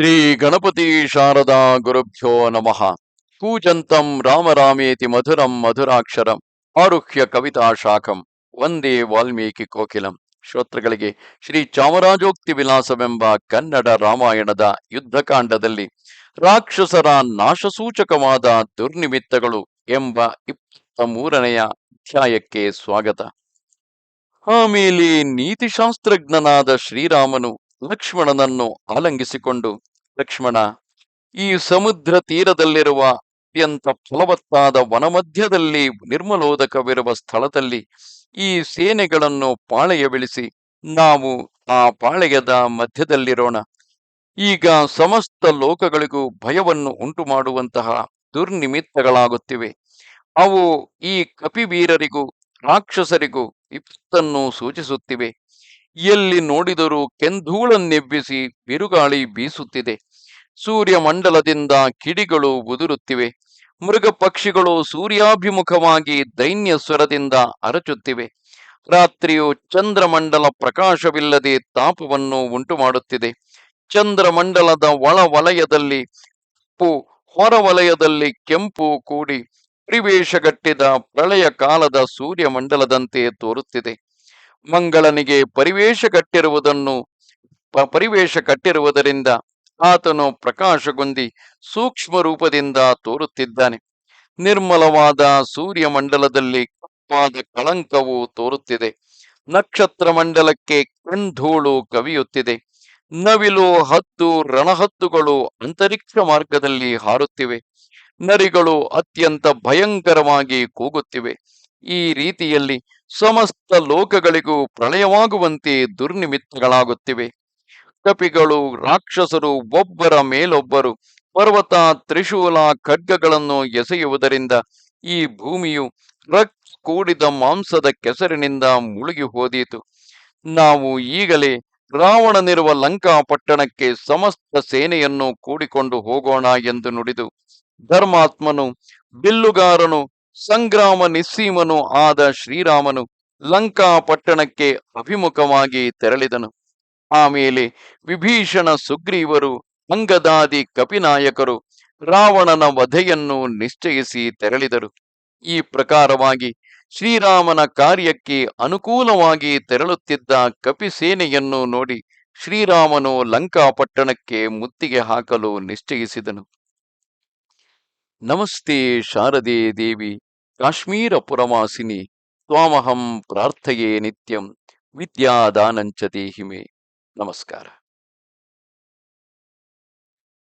ಶ್ರೀ ಗಣಪತಿ ಶಾರದಾ ಗುರುಭ್ಯೋ ನಮಃ. ಕೂಜಂತಂ ರಾಮರಾಮೇತಿ ಮಧುರಂ ಮಧುರಾಕ್ಷರಂ ಆರುಹ್ಯ ಕವಿತಾ ಶಾಖಂ ಒಂದೇ ವಾಲ್ಮೀಕಿ ಕೋಕಿಲಂ. ಶ್ರೋತೃಗಳಿಗೆ ಶ್ರೀ ಚಾಮರಾಜೋಕ್ತಿ ವಿಲಾಸವೆಂಬ ಕನ್ನಡ ರಾಮಾಯಣದ ಯುದ್ಧಕಾಂಡದಲ್ಲಿ ರಾಕ್ಷಸರ ನಾಶಸೂಚಕವಾದ ದುರ್ನಿಮಿತ್ತಗಳು ಎಂಬ ಇಪ್ಪತ್ತ ಮೂರನೆಯ ಅಧ್ಯಾಯಕ್ಕೆ ಸ್ವಾಗತ. ಆಮೇಲೆ ನೀತಿಶಾಸ್ತ್ರಜ್ಞನಾದ ಶ್ರೀರಾಮನು ಲಕ್ಷ್ಮಣನನ್ನು ಆಲಂಗಿಸಿಕೊಂಡು ಲಕ್ಷ್ಮಣ, ಈ ಸಮುದ್ರ ತೀರದಲ್ಲಿರುವ ಅತ್ಯಂತ ಫಲವತ್ತಾದ ವನಮಧ್ಯದಲ್ಲಿ ನಿರ್ಮಲೋದಕವಿರುವ ಸ್ಥಳದಲ್ಲಿ ಈ ಸೇನೆಗಳನ್ನು ಪಾಳೆಯ ಬೆಳೆಸಿ ನಾವು ಆ ಪಾಳೆಯದ ಮಧ್ಯದಲ್ಲಿರೋಣ. ಈಗ ಸಮಸ್ತ ಲೋಕಗಳಿಗೂ ಭಯವನ್ನು ಉಂಟು ಮಾಡುವಂತಹ ದುರ್ನಿಮಿತ್ತಗಳಾಗುತ್ತಿವೆ. ಅವು ಈ ಕಪಿವೀರರಿಗೂ, ರಾಕ್ಷಸರಿಗೂ ವಿಪತ್ತನ್ನು ಸೂಚಿಸುತ್ತಿವೆ. ಎಲ್ಲಿ ನೋಡಿದರೂ ಕೆಂಧೂಳನ್ನೆಬ್ಬಿಸಿ ಬಿರುಗಾಳಿ ಬೀಸುತ್ತಿದೆ. ಸೂರ್ಯ ಮಂಡಲದಿಂದ ಕಿಡಿಗಳು ಉದುರುತ್ತಿವೆ. ಮೃಗ ಪಕ್ಷಿಗಳು ಸೂರ್ಯಾಭಿಮುಖವಾಗಿ ದೈನ್ಯ ಸ್ವರದಿಂದ ಅರಚುತ್ತಿವೆ. ರಾತ್ರಿಯು ಚಂದ್ರಮಂಡಲ ಪ್ರಕಾಶವಿಲ್ಲದೆ ತಾಪವನ್ನು ಉಂಟು ಮಾಡುತ್ತಿದೆ ಚಂದ್ರಮಂಡಲದ ಒಳ ವಲಯದಲ್ಲಿ ಹೊರ ವಲಯದಲ್ಲಿ ಕೆಂಪು ಕೂಡಿ ಪರಿವೇಶಗಟ್ಟಿದ ಪ್ರಳಯ ಕಾಲದ ಸೂರ್ಯಮಂಡಲದಂತೆ ತೋರುತ್ತಿದೆ. ಮಂಗಳನಿಗೆ ಪರಿವೇಶ ಕಟ್ಟಿರುವುದನ್ನು ಪರಿವೇಶ ಕಟ್ಟಿರುವುದರಿಂದ ಆತನು ಪ್ರಕಾಶಗೊಂದಿ ಸೂಕ್ಷ್ಮ ರೂಪದಿಂದ ತೋರುತ್ತಿದ್ದಾನೆ. ನಿರ್ಮಲವಾದ ಸೂರ್ಯಮಂಡಲದಲ್ಲಿ ಕಪ್ಪಾದ ಕಳಂಕವು ತೋರುತ್ತಿದೆ. ನಕ್ಷತ್ರ ಮಂಡಲಕ್ಕೆ ಕೆಂಧೂಳು ಕವಿಯುತ್ತಿದೆ. ನವಿಲು ಹತ್ತು ರಣಹತ್ತುಗಳು ಅಂತರಿಕ್ಷ ಮಾರ್ಗದಲ್ಲಿ ಹಾರುತ್ತಿವೆ. ನರಿಗಳು ಅತ್ಯಂತ ಭಯಂಕರವಾಗಿ ಕೂಗುತ್ತಿವೆ. ಈ ರೀತಿಯಲ್ಲಿ ಸಮಸ್ತ ಲೋಕಗಳಿಗೂ ಪ್ರಳಯವಾಗುವಂತೆ ದುರ್ನಿಮಿತ್ತಗಳಾಗುತ್ತಿವೆ. ಕಪಿಗಳು, ರಾಕ್ಷಸರು, ಒಬ್ಬರ ಮೇಲೊಬ್ಬರು, ಪರ್ವತ ತ್ರಿಶೂಲ ಖಡ್ಗಗಳನ್ನು ಎಸೆಯುವುದರಿಂದ ಈ ಭೂಮಿಯು ರಕ್ತ ಕೂಡಿದ ಮಾಂಸದ ಕೆಸರಿನಿಂದ ಮುಳುಗಿ ಹೋದೀತು. ನಾವು ಈಗಲೇ ರಾವಣನಿರುವ ಲಂಕಾ ಪಟ್ಟಣಕ್ಕೆ ಸಮಸ್ತ ಸೇನೆಯನ್ನು ಕೂಡಿಕೊಂಡು ಹೋಗೋಣ ಎಂದು ನುಡಿದು ಧರ್ಮಾತ್ಮನು, ಬಿಲ್ಲುಗಾರನು, ಸಂಗ್ರಾಮ ನಿಸ್ಸೀಮನು ಆದ ಶ್ರೀರಾಮನು ಲಂಕಾ ಪಟ್ಟಣಕ್ಕೆ ಅಭಿಮುಖವಾಗಿ ತೆರಳಿದನು. ಆಮೇಲೆ ವಿಭೀಷಣ ಸುಗ್ರೀವರು, ಅಂಗದಾದಿ ಕಪಿನಾಯಕರು, ರಾವಣನ ವಧೆಯನ್ನು ನಿಶ್ಚಯಿಸಿ ತೆರಳಿದರು. ಈ ಪ್ರಕಾರವಾಗಿ ಶ್ರೀರಾಮನ ಕಾರ್ಯಕ್ಕೆ ಅನುಕೂಲವಾಗಿ ತೆರಳುತ್ತಿದ್ದ ಕಪಿಸೇನೆಯನ್ನು ನೋಡಿ ಶ್ರೀರಾಮನು ಲಂಕಾಪಟ್ಟಣಕ್ಕೆ ಮುತ್ತಿಗೆ ಹಾಕಲು ನಿಶ್ಚಯಿಸಿದನು. ನಮಸ್ತೆ ಶಾರದೆ ದೇವಿ, ಕಾಶ್ಮೀರ ಪುರವಾಸಿನಿ, ತ್ವಾಮಹಂ ಪ್ರಾರ್ಥಯೇ ನಿತ್ಯಂ, ವಿದ್ಯಾದಾನಂಚ ದೇಹಿಮೆ. Namaskara.